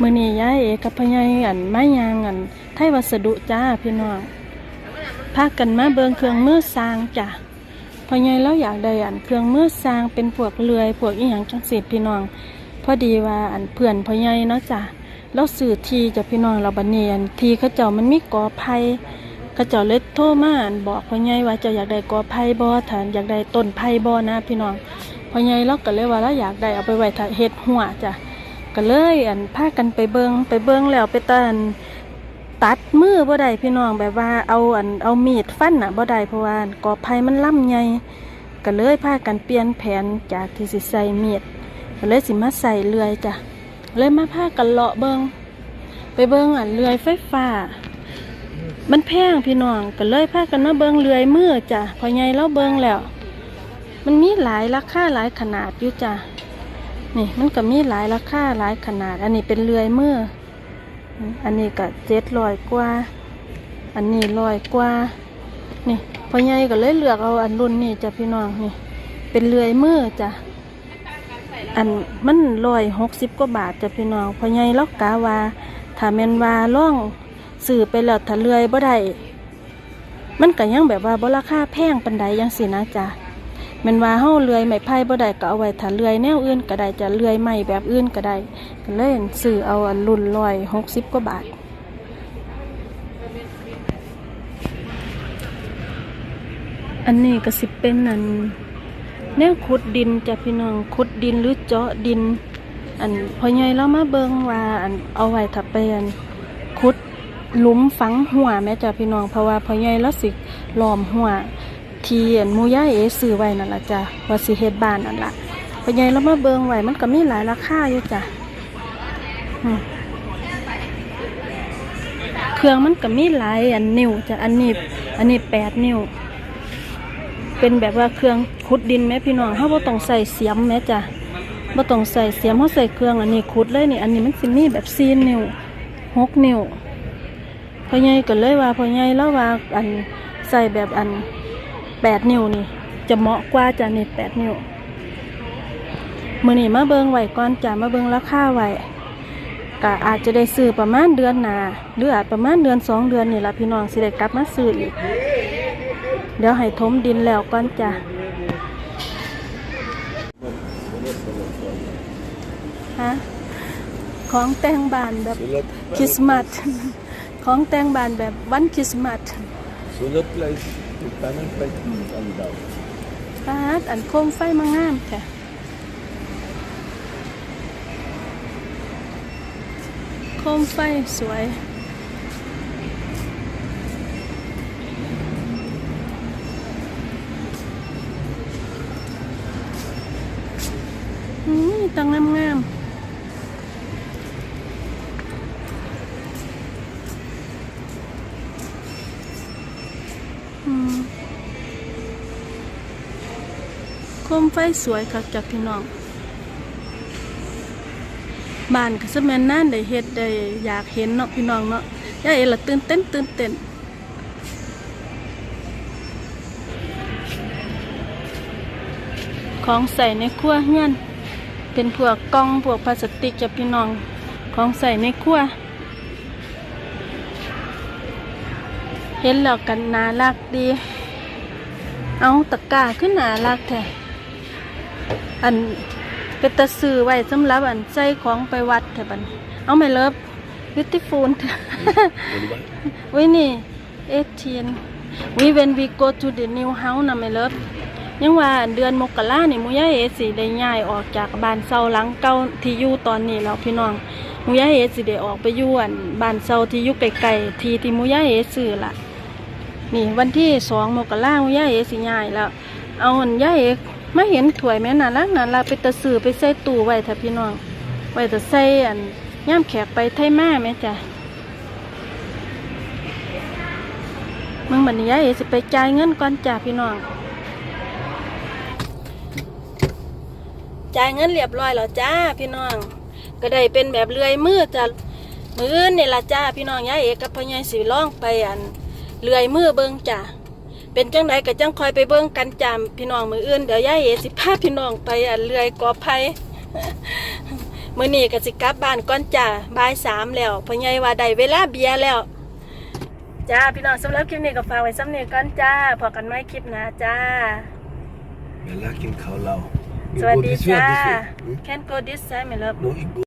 มื้อนี้ยายเอกับพ่อใหญ่อันไม้ยางอันไทยวัสดุจ้าพี่น้องพากันมาเบิงเครื่องมือสร้างจ้ะพอใหญ่เราอยากได้อันเครื่องมือสร้างเป็นพวกเลื่อยพวกอีหยังจังซี่พี่น้อง พอดีว่าอันเพื่อนพอใหญ่เนาะจ้ะเราซื้อทีจะพี่น้องเราบัดนี้อันทีเขาเจ้ามันมีกอไผ่เขาเจ้าเลยโทมาอันบอกพอใหญ่ว่าเจ้าอยากได้กอไผ่บ่ถ้าอยากได้ต้นไผ่บ่นะพี่น้องพอใหญ่เราก็เลยว่าเราอยากได้เอาไปไว้ถ้าเฮ็ดหัวจ้ะ ก็เลยอันพากันไปเบิงไปเบิงแล้วไปตันตัดมือบ่ได้พี่น้องแบบว่าเอาอันเอามีดฟันน่ะบ่ได้เพราะว่ากอไผ่มันล่ำใหญ่ก็เลยพากันเปลี่ยนแผนจากที่สิใส่มีดก็เลยสิมาใส่เลื่อยจ้ะเลยมาพากันเลาะเบิงไปเบิงอันเลื่อยไฟฟ้า มันแพงพี่น้องก็เลยพากันมาเบิงเลื่อยมือจ้ะพอใหญ่เราเบิงแล้ว มันมีหลายราคาหลายขนาดอยู่จ้ะ นี่มันก็มีหลายราคาหลายขนาด อันนี้เป็นเลื่อยมืออันนี้ก็เจ็ดร้อยกว่า อันนี้ร้อยกว่า นี่พ่อใหญ่ก็เลยเลือกเอาอันรุ่นนี้จ้ะพี่น้องนี่ เป็นเลื่อยมือจ้ะอันมันร้อยหกสิบกว่าบาทจ้ะพี่น้องพ่อใหญ่ล็อกกาวาถ้าแมนวาล่องสื่อไปแล้วถ้าเลื่อยบ่ได้มันก็ยังแบบว่าบ่ราคาแพงปันใดยังสินะจ้ะ มันว่าเฮาเลื่อยไม้ไผ่บ่ได้ก็เอาไว้ถ้าเลื่อยแนวอื่นก็ได้จะเลื่อยไม้แบบอื่นก็ได้ก็เลยซื้อเอาอันรุ่นร้อยหกสิบกว่าบาทอันนี้ก็สิเป็นอันแนวขุดดินจ้ะพี่น้องขุดดินหรือเจาะดิน อันพอใหญ่เรามาเบิงว่าอันเอาไว้ถ้าไปอันขุดหลุมฝังหัวแม่จ้ะพี่น้องเพราะว่าพอใหญ่เราสิล้อมหัว ที่อันมูย่าเอซื้อไว้นั่นละจ้ะว่าสิเฮ็ดบ้านนั่นละพอใหญ่เรามาเบิงไว้มันก็มีหลายราคาอยู่จ้ะเครื่องมันก็มีหลายอันนิ้วจ้ะอันนี้อันนี้แปดนิ้ว เป็นแบบว่าเครื่องขุดดินแม่พี่น้องเฮาบ่ต้องใส่เสียมแม่จ้ะบ่ต้องใส่เสียมเฮาใส่เครื่องอันนี้ขุดเลยนี่ อันนี้มันสิมีแบบ4นิ้วหกนิ้วพ่อใหญ่ก็เลยว่าพ่อใหญ่แล้วว่าอันใส่แบบอัน แปดนิ้วนี่ จะเหมาะกว่าจ้ะนี่แปดนิ้วมือนี่มาเบิงไว้ก่อนจ้ะมาเบิงราคาไว้ก็อาจจะได้ซื้อประมาณเดือนหนาหรืออาจประมาณเดือนสองเดือนนี่ละพี่น้องสิได้กลับมาซื้ออีก เดี๋ยวให้ถมดินแล้วก่อนจ้ะฮะของแต่งบ้านแบบคริสต์มาสของแต่งบ้านแบบวันคริสต์มาส So the place, the panel plate come down. ปาดอันโคมไฟมางามค่ะโคมไฟสวยอืมตังงามงามๆอืม โค มไฟสวยคักจากพี่น้องบ้านก็สแมนนั่นได้เฮ็ดได้อยากเห็นเนาะพี่น้องเนาะยายเอละตื่นเต้นตื่นเต้นของใส่ในครัวเฮือน เป็นพวกกล่องพวกพลาสติกจากพี่น้องของใส่ในครัวเห็นแล้วกันน่ารักดี เอาตะกร้าขึ้นนารักแท้ อันเป็นตะซื้อไว้สำหรับอันใส่ของไปวัดแท้บัดนเอาไม่เลิฟบิวตี้ฟูลวินี่เอทีนวิเวนวีโกทูเดนิวเฮาส์นะไม่เลิฟยังว่าอันเดือนมกราเนี่ยมุยายเอสิได้ย้ายออกจากบ้านเซาหลังเก่าที่อยู่ตอนนี้แล้วพี่น้องมุยายเอสิได้ออกไปอยู่อันบ้านเซาที่อยู่ไกลๆที่ที่มุยายเอซื้อล่ะนี่วันที่สองมกราคมย่าเอสิยายแล้วเอาอันย่าเอ กมาเห็นถวยแม่น่ารักน่ารักไปตะสื่อไปใส่ตู้ไว้ถ้าพี่น้อง ไว้แต่ใส่อันย่ามแขกไปไทยแม่แม่จ้ะมึงบัดนี้ย่าเอสิไปจ่ายเงินก่อนจ้ะพี่น้องจ่ายเงินเรียบร้อยแล้วจ้าพี่น้อง ก็ได้เป็นแบบเลื่อยมือจ้ะมืออื่นนี่ละจ้าพี่น้องย่าเอกกับพ่อใหญ่สิร้องไปอันเลื่อยมือเบิ่งจ้ะ เป็นจังไดก็จังคอยไปเบิ่งกันจามพี่น้องมืออื่นเดี๋ยวยายเอสิพาพี่น้องไปอันเลื่อยกอไผ่มื้อนี้ก็สิกลับบ้านก่อนจ้าบ่ายสามแล้วพ่อใหญ่ว่าได้เวลาเบียร์แล้วจ้าพี่น้องสำหรับคลิปนี้ก็ฝากไว้ซ้ำนี้ก่อนจ้าพอกันใหม่คลิปหน้าจ้าเวลากินข้าวเรา สวัสดี You go this way or จ้า this way? Hmm? Can go this side my love No, you go